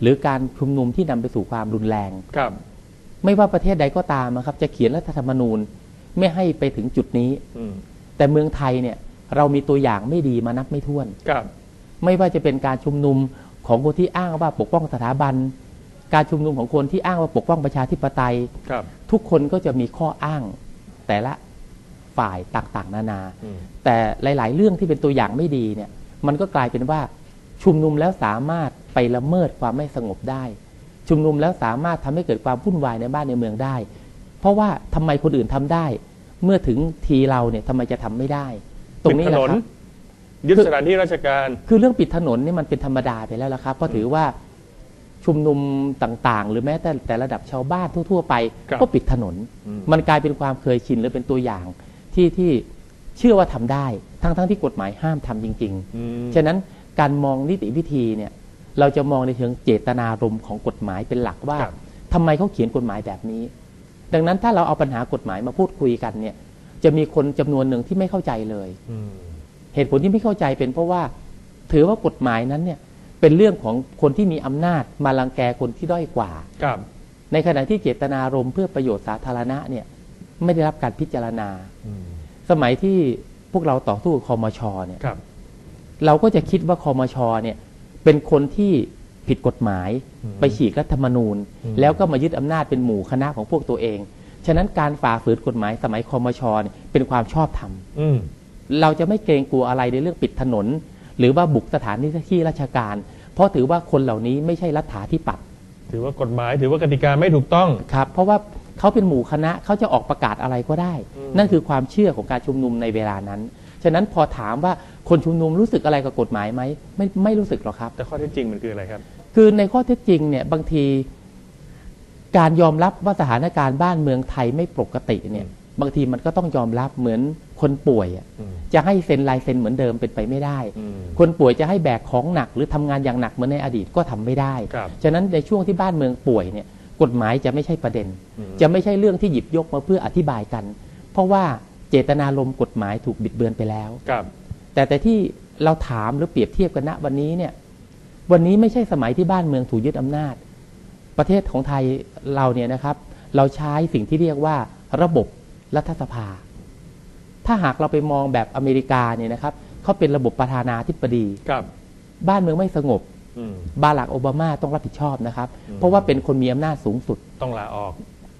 หรือการชุมนุมที่นำไปสู่ความรุนแรงครับ ไม่ว่าประเทศใดก็ตามนะครับ จะเขียนรัฐธรรมนูญไม่ให้ไปถึงจุดนี้อืมแต่เมืองไทยเนี่ย เรามีตัวอย่างไม่ดีมานับไม่ถ้วนครับ ไม่ว่าจะเป็นการชุมนุมของคนที่อ้างว่าปกป้องสถาบัน การชุมนุมของคนที่อ้างว่าปกป้องประชาธิปไตยครับ ทุกคนก็จะมีข้ออ้างแต่ละฝ่ายต่างๆ นานาอืมแต่หลาย ๆ เรื่องที่เป็นตัวอย่างไม่ดีเนี่ย มันก็กลายเป็นว่าชุมนุมแล้วสามารถไป ละเมิดความไม่สงบได้ ชุมนุมแล้วสามารถทำให้เกิดความวุ่นวายในบ้านในเมืองได้ เพราะว่าทำไมคนอื่นทำได้ เมื่อถึงทีเราเนี่ยทำไมจะทำไม่ได้ ตรงนี้ปิดแหถละนนครับยึดสถานที่ราชการ คือเรื่องปิดถนนนี่มันเป็นธรรมดาไปแล้วละครับ เพราะถือว่าชุมนุมต่างๆ หรือแม้แต่แต่ระดับชาวบ้านทั่ว ๆ ไปครับก็ปิดถนนอืมมันกลายเป็นความเคยชินหรือเป็นตัวอย่างที่ที่เชื่อว่าทำได้ ทั้งๆที่กฎหมายห้ามทำจริงอืมๆฉะนั้นการมองนิติวิธีเนี่ย เราจะมองในเชิงเจตนารมณ์ของกฎหมายเป็นหลักว่าครับทำไมเขาเขียนกฎหมายแบบนี้ ดังนั้นถ้าเราเอาปัญหากฎหมายมาพูดคุยกันเนี่ย จะมีคนจำนวนหนึ่งที่ไม่เข้าใจเลยอืมเหตุผลที่ไม่เข้าใจเป็นเพราะว่า ถือว่ากฎหมายนั้นเนี่ย เป็นเรื่องของคนที่มีอำนาจมาลังแกคนที่ด้อยกว่าครับ ในขณะที่เจตนารมณ์เพื่อประโยชน์สาธารณะเนี่ย ไม่ได้รับการพิจารณาอืมสมัยที่พวกเราต่อสู้กับคอมชเนี่ยครับเราก็จะคิดว่าคอมชเนี่ย เป็นคนที่ผิดกฎหมายอืมไปฉีกรัฐธรรมนูญอืมแล้วก็มายึดอำนาจเป็นหมู่คณะของพวกตัวเอง ฉะนั้นการฝ่าฝืนกฎหมายสมัยคอมชเนี่ยเป็นความชอบธรรมอืมเราจะไม่เกรงกลัวอะไรในเรื่องปิดถนน หรือว่าบุกสถานที่ราชการ เพราะถือว่าคนเหล่านี้ไม่ใช่รัฐาธิปัตย์ถือว่ากฎหมายถือว่ากติกาไม่ถูกต้องครับ เพราะว่าเขาเป็นหมู่คณะเขาจะออกประกาศอะไรก็ได้อืมนั่นคือความเชื่อของการชุมนุมในเวลานั้น ฉะนั้นพอถามว่าคนชุมนุมรู้สึกอะไรกับกฎหมายไหมไม่ไม่รู้สึกหรอกครับ แต่ข้อเท็จจริงมันคืออะไรครับ คือในข้อเท็จจริงเนี่ยบางที การยอมรับว่าสถานการณ์บ้านเมืองไทยไม่ปกติเนี่ย บางทีมันก็ต้องยอมรับเหมือนคนป่วยอะอืมจะให้เซ็นลายเซ็นเหมือนเดิมเป็นไปไม่ได้อืมคนป่วยจะให้แบกของหนัก หรือทำงานอย่างหนักเหมือนในอดีตก็ทำไม่ได้ครับฉะนั้นในช่วงที่บ้านเมืองป่วยเนี่ยกฎหมายจะไม่ใช่ประเด็นอืมจะไม่ใช่เรื่องที่หยิบยกมาเพื่ออธิบายกัน เพราะว่า เจตนารมณ์กฎหมายถูกบิดเบือนไปแล้วครับ แต่แต่ที่เราถามหรือเปรียบเทียบกันณวันนี้เนี่ย วันนี้ไม่ใช่สมัยที่บ้านเมืองถูกยึดอำนาจ ประเทศของไทยเราเนี่ยนะครับ เราใช้สิ่งที่เรียกว่าระบบรัฐสภา ถ้าหากเราไปมองแบบอเมริกาเนี่ยนะครับเขาเป็นระบบประธานาธิบดีครับ บ้านเมืองไม่สงบอืมบารักโอบามาต้องรับผิดชอบนะครับอืมเพราะว่าเป็นคนมีอำนาจสูงสุดต้องลาออก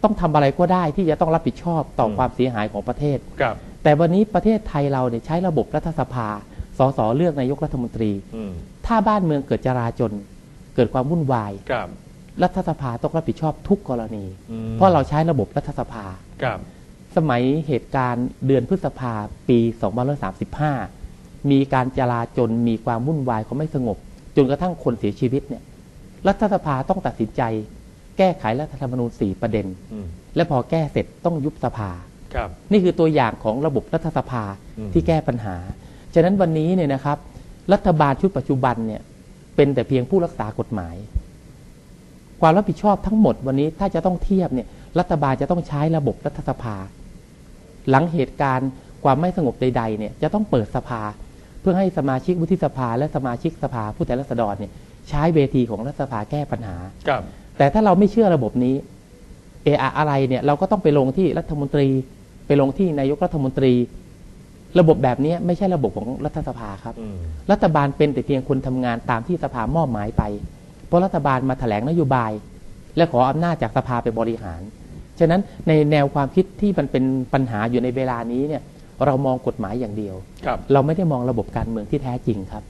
ต้องทำอะไรก็ได้ที่จะต้องรับผิดชอบต่ออมความเสียหายของประเทศครับแต่วันนี้ประเทศไทยเราเนี่ยใช้ระบบรัฐสภา สสเลือกนายกรัฐมนตรีอืมถ้าบ้านเมืองเกิดจราจน เกิดความวุ่นวายครับรัฐสภาต้องรับผิดชอบทุกกรณีอืมเพราะเราใช้ระบบรัฐสภาครับสมัยเหตุการณ์เดือนพฤษภาปี 2535 มีการจลาจนมีความวุ่นวายเขาไม่สงบ จนกระทั่งคนเสียชีวิตเนี่ย รัฐสภาต้องตัดสินใจ แก้ไขรัฐธรรมนูญ4ประเด็นอืมและพอแก้เสร็จต้องยุบสภาครับนี่คือตัวอย่างของระบบรัฐสภาอืมที่แก้ปัญหา ฉะนั้นวันนี้เนี่ยนะครับ รัฐบาลชุดปัจจุบันเนี่ยเป็นแต่เพียงผู้รักษากฎหมาย ความรับผิดชอบทั้งหมดวันนี้ถ้าจะต้องเทียบเนี่ยรัฐบาลจะต้องใช้ระบบรัฐสภา หลังเหตุการณ์ความไม่สงบใด ๆเนี่ยจะต้องเปิดสภา เพื่อให้สมาชิกวุฒิสภา และสมาชิกสภาผู้แทนราษฎรเนี่ย ใช้เวทีของรัฐสภาแก้ปัญหาครับแต่ถ้าเราไม่เชื่อระบบนี้เออะอะไรเนี่ยเราก็ต้องไปลงที่รัฐมนตรี ไปลงที่นายกรัฐมนตรี ระบบแบบนี้ไม่ใช่ระบบของรัฐสภาครับอืมรัฐบาลเป็นแต่เพียงคนทำงานตามที่สภามอบหมายไป เพราะรัฐบาลมาแถลงนโยบาย และขออำนาจจากสภาไปบริหาร ฉะนั้นในแนวความคิดที่มันเป็นปัญหาอยู่ในเวลานี้เนี่ยเรามองกฎหมายอย่างเดียวครับเราไม่ได้มองระบบการเมืองที่แท้จริงครับ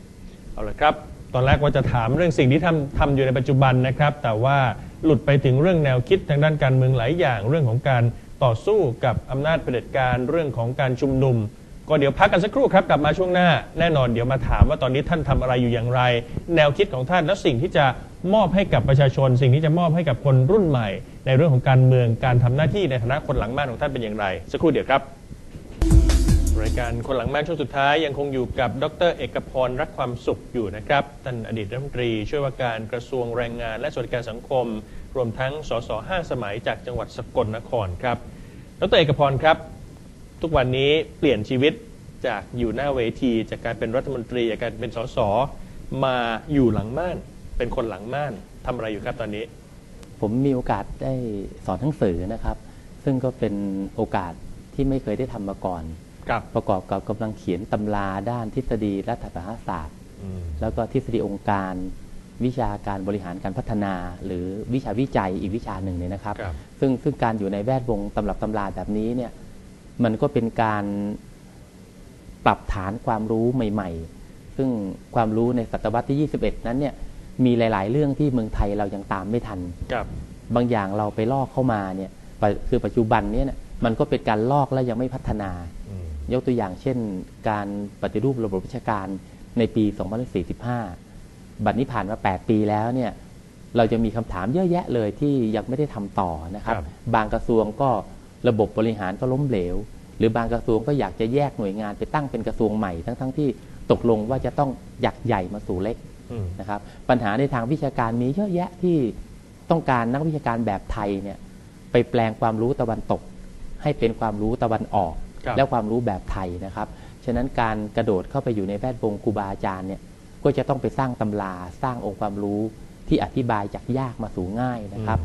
เอาละครับ ตอนแรกว่าจะถามเรื่องสิ่งที่ทำทำอยู่ในปัจจุบันนะครับ แต่ว่าหลุดไปถึงเรื่องแนวคิดทางด้านการเมืองหลายอย่าง เรื่องของการต่อสู้กับอำนาจเผด็จการเรื่องของการชุมนุม ก็เดี๋ยวพักกันสักครู่ครับกลับมาช่วงหน้า แน่นอนเดี๋ยวมาถามว่าตอนนี้ท่านทำอะไรอยู่อย่างไร แนวคิดของท่านและสิ่งที่จะมอบให้กับประชาชน สิ่งที่จะมอบให้กับคนรุ่นใหม่ ในเรื่องของการเมืองการทำหน้าที่ในฐานะคนหลังบ้านของท่านเป็นอย่างไร สักครู่เดี๋ยวครับ รายการคนหลังบ้านช่วงสุดท้ายยังคงอยู่กับดรเอกพรรักความสุขอยู่นะครับท่านอดีตรัฐมนตรีช่วยว่าการกระทรวงแรงงาน และสวัสดิการสังคม รวมทั้งสสห้าสมัยจากจังหวัดสกลนครครับดรเอกพรครับ ทุกวันนี้เปลี่ยนชีวิตจากอยู่หน้าเวที จากการเป็นรัฐมนตรีจากการเป็นสสมาอยู่หลังม่าน เป็นคนหลังม่านทำอะไรอยู่ครับตอนนี้ ผมมีโอกาสได้สอนหนังสือนะครับ ซึ่งก็เป็นโอกาสที่ไม่เคยได้ทำมาก่อน ประกอบกับกำลังเขียนตำราด้านทฤษฎีรัฐประหารศาสตร์อืมแล้วก็ทฤษฎีองค์การ วิชาการบริหารการพัฒนา หรือวิชาวิจัยอีกวิชาหนึ่งเนี่ยนะครับครับ ซึ่งซึ่งการอยู่ในแวดวงตำรับตำราแบบนี้เนี่ยมันก็เป็นการปรับฐานความรู้ใหม่ ๆ ซึ่งความรู้ในศตวรรษที่ 21 นั้นเนี่ยมีหลาย ๆ เรื่องที่เมืองไทยเรายังตามไม่ทันครับ บางอย่างเราไปลอกเข้ามาเนี่ยปะคือปัจจุบันเนี่ยนะมันก็เป็นการลอกและยังไม่พัฒนาอืม ยกตัวอย่างเช่น การปฏิรูประบบราชการในปี2045 บัดนี้ผ่านมา 8 ปีแล้วเนี่ยเราจะมีคำถามเยอะแยะเลยที่ยังไม่ได้ทำต่อนะครับครับบางกระทรวงก็ระบบบริหารก็ล้มเหลว หรือบางกระทรวงก็อยากจะแยกหน่วยงานไปตั้งเป็นกระทรวงใหม่ทั้งๆที่ตกลงว่าจะต้องอยากใหญ่มาสู่เล็กอืมนะครับปัญหาในทางวิชาการมีเยอะแยะที่ต้องการนักวิชาการแบบไทยเนี่ยไปแปลงความรู้ตะวันตก ให้เป็นความรู้ตะวันออกครับ และความรู้แบบไทยนะครับ ฉะนั้นการกระโดดเข้าไปอยู่ในแวดวงครูบาอาจารย์เนี่ยก็จะต้องไปสร้างตำราสร้างองค์ความรู้ที่อธิบายจากยากมาสู่ง่ายนะครับ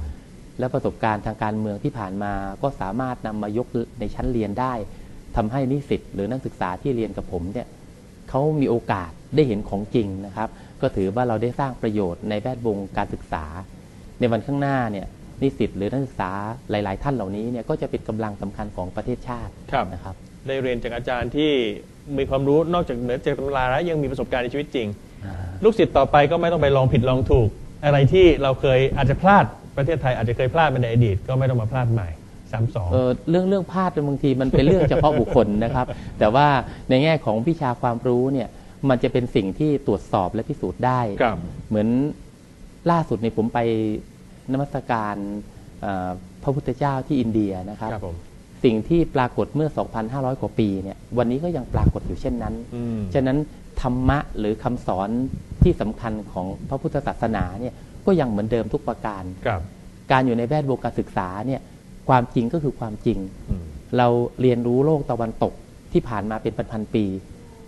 และประสบการณ์ทางการเมืองที่ผ่านมาก็สามารถนำมายกในชั้นเรียนได้ทำให้นิสิตหรือนักศึกษาที่เรียนกับผมเนี่ยเขามีโอกาสได้เห็นของจริงนะครับ ก็ถือว่าเราได้สร้างประโยชน์ในแวดวงการศึกษา ในวันข้างหน้าเนี่ย นิสิตหรือนักศึกษาหลาย ๆ ท่านเหล่านี้เนี่ยก็จะเป็นกำลังสำคัญของประเทศชาติครับนะครับ ได้เรียนจากอาจารย์ที่มีความรู้นอกจากเหนือจากตำราแล้วยังมีประสบการณ์ในชีวิตจริง ลูกศิษย์ต่อไปก็ไม่ต้องไปลองผิดลองถูก อะไรที่เราเคยอาจจะพลาดประเทศไทยอาจจะเคยพลาดมาในอดีต ก็ไม่ต้องมาพลาดใหม่ซ้ำสองเออเรื่องเรื่องพลาดบางทีมันเป็นเรื่องเฉพาะบุคคลนะครับ แต่ว่าในแง่ของวิชาความรู้เนี่ยมันจะเป็นสิ่งที่ตรวจสอบและพิสูจน์ได้ครับเหมือนล่าสุดในยผมไป นมัสการเอ่อพระพุทธเจ้าที่อินเดียนะครับครับผมสิ่งที่ปรากฏเมื่อ 2,500 กว่าปีเนี่ยวันนี้ก็ยังปรากฏอยู่เช่นนั้นอืมฉะนั้นธรรมะหรือคำสอนที่สำคัญของพระพุทธศาสนาเนี่ยก็ยังเหมือนเดิมทุกประการครับการอยู่ในแวดวงการศึกษาเนี่ยความจริงก็คือความจริงอืมเราเรียนรู้โลกตะวันตกที่ผ่านมาเป็นพันๆปี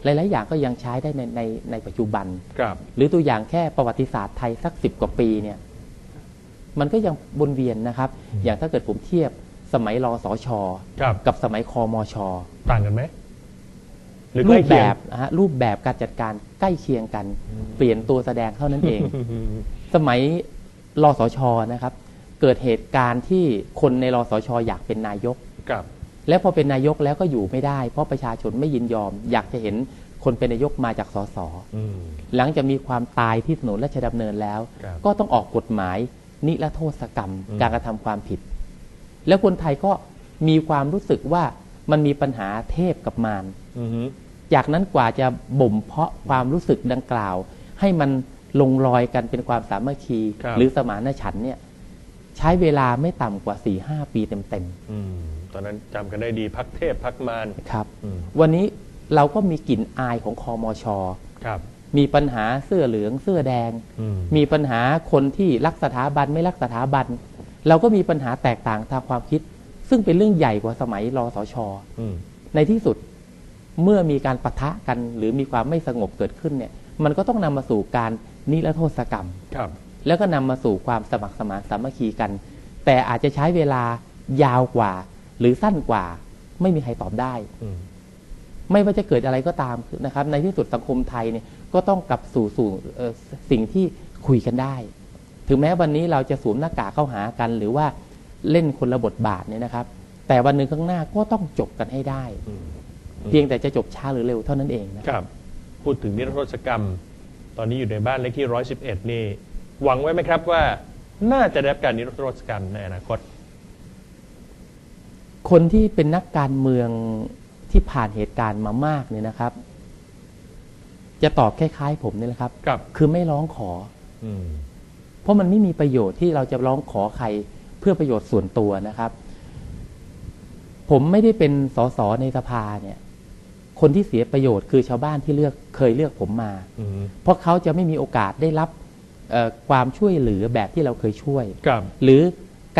หลาย ๆ อย่างก็ยังใช้ได้ในในในปัจจุบันครับหรือตัวอย่างแค่ประวัติศาสตร์ไทยสักสิบกว่าปีเนี่ย มันก็ยังวนเวียนนะครับ อย่างถ้าเกิดผมเทียบสมัยรอสอชอครับ กับสมัยคอมอชอต่างกันไหมหรือใกรูล้ปเคีแบยง บนะฮะรูปแบบการจัดการใกล้เคียงกัน เปลี่ยนตัวแสดงเท่านั้นเองอืมสมัยรอสอชอนะครับ เกิดเหตุการณ์ที่คนในรอสอชออยากเป็นนายก ครับ แล้วพอเป็นนายกแล้วก็อยู่ไม่ได้ เพราะประชาชนไม่ยินยอม อยากจะเห็นคนเป็นนายกมาจากสส อืม หลังจากมีความตายที่ถนนราชดำเนินแล้ว ครับ ก็ต้องออกกฎหมาย นิรโทษกรรมอืมการกระทำความผิด แล้วคนไทยก็มีความรู้สึกว่ามันมีปัญหาเทพกับมารอืมจากนั้นกว่าจะบ่มเพาะความรู้สึกดังกล่าว ให้มันลงรอยกันเป็นความสามัคคีครับหรือสมานฉันท์เนี่ย ใช้เวลาไม่ต่ำกว่า4ี่หปีเต็มอืมตอนนั้นจำกันได้ดีพักเทพพักมารๆครับอืมวันนี้เราก็มีกลิ่นอายของคอมอชอครับ มีปัญหาเสื้อเหลืองเสื้อแดงอืมมีปัญหาคนที่รักสถาบันไม่รักสถาบัน เราก็มีปัญหาแตกต่างทางความคิด ซึ่งเป็นเรื่องใหญ่กว่าสมัยรอสชอืมในที่สุดเมื่อมีการปะทะกันหรือมีความไม่สงบเกิดขึ้นเนี่ย มันก็ต้องนำมาสู่การนิรโทษกรรมครับ แล้วก็นำมาสู่ความสมัครสมานสามัคคีกัน แต่อาจจะใช้เวลายาวกว่า หรือสั้นกว่า ไม่มีใครตอบได้อืม ไม่ว่าจะเกิดอะไรก็ตามนะครับ ในที่สุดสังคมไทยเนี่ยก็ต้องกลับสู่สู่เอ่อสิ่งที่คุยกันได้ ถึงแม้วันนี้เราจะสวมหน้ากากเข้าหากัน หรือว่าเล่นคนละบทบาทเนี่ยนะครับ แต่วันหนึ่งข้างหน้าก็ต้องจบกันให้ได้อืมเพียงแต่จะจบช้าหรือเร็วเท่านั้นเองนะครับ พูดถึงนิรโทษกรรม ตอนนี้อยู่ในบ้านเลขที่111นี่หวังไว้ไหมครับว่าน่าจะได้รับการนิรโทษกรรมในอนาคต คนที่เป็นนักการเมือง ที่ผ่านเหตุการณ์มามากเนี่ยนะครับ จะตอบคล้ายๆผมนี่แหละครับ ครับคือไม่ร้องขออืมเพราะมันไม่มีประโยชน์ที่เราจะร้องขอใครเพื่อประโยชน์ส่วนตัวนะครับ ผมไม่ได้เป็นสสในสภาเนี่ย คนที่เสียประโยชน์คือชาวบ้านที่เลือกเคยเลือกผมมาอืมเพราะเขาจะไม่มีโอกาสได้รับเอ่อความช่วยเหลือแบบที่เราเคยช่วยครับหรือ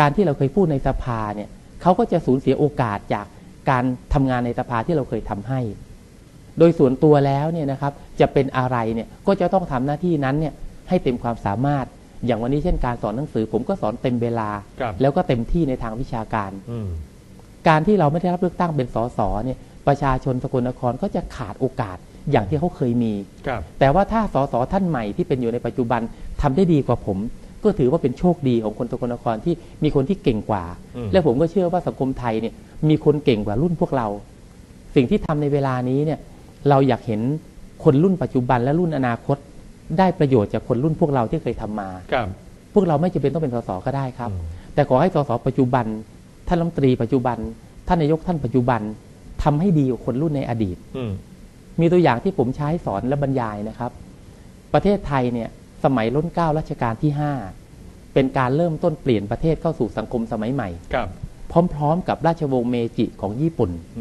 การที่เราเคยพูดในสภาเนี่ยเขาก็จะสูญเสียโอกาสจาก การทำงานในสภาที่เราเคยทำให้ โดยส่วนตัวแล้วเนี่ยนะครับจะเป็นอะไรเนี่ยก็จะต้องทำหน้าที่นั้นเนี่ยให้เต็มความสามารถ อย่างวันนี้เช่นการสอนหนังสือ ผมก็สอนเต็มเวลาครับแล้วก็เต็มที่ในทางวิชาการอืมการที่เราไม่ได้รับเลือกตั้งเป็นสสเนี่ยประชาชนสกลนครก็จะขาดโอกาสอย่างที่เขาเคยมีครับแต่ว่าถ้าสสท่านใหม่ที่เป็นอยู่ในปัจจุบันทำได้ดีกว่าผม ก็ถือว่าเป็นโชคดีของคนสกลนครที่มีคนที่เก่งกว่าอืมและผมก็เชื่อว่าสังคมไทยเนี่ยมีคนเก่งกว่ารุ่นพวกเรา สิ่งที่ทำในเวลานี้เนี่ยเราอยากเห็นคนรุ่นปัจจุบันและรุ่นอนาคต ได้ประโยชน์จากคนรุ่นพวกเราที่เคยทำมาครับพวกเราไม่จำเป็นต้องเป็นสสก็ได้ครับอืมแต่ขอให้สสปัจจุบัน ท่านรัฐมนตรีปัจจุบัน ท่านนายกท่านปัจจุบันทำให้ดีกว่าคนรุ่นในอดีตอืมมีตัวอย่างที่ผมใช้สอนและบรรยายนะครับ ประเทศไทยเนี่ย สมัยล้นเกล้ารัชกาลที่ 5 เป็นการเริ่มต้นเปลี่ยนประเทศเข้าสู่สังคมสมัยใหม่ครับพร้อมๆกับราชวงศ์เมจิของญี่ปุ่น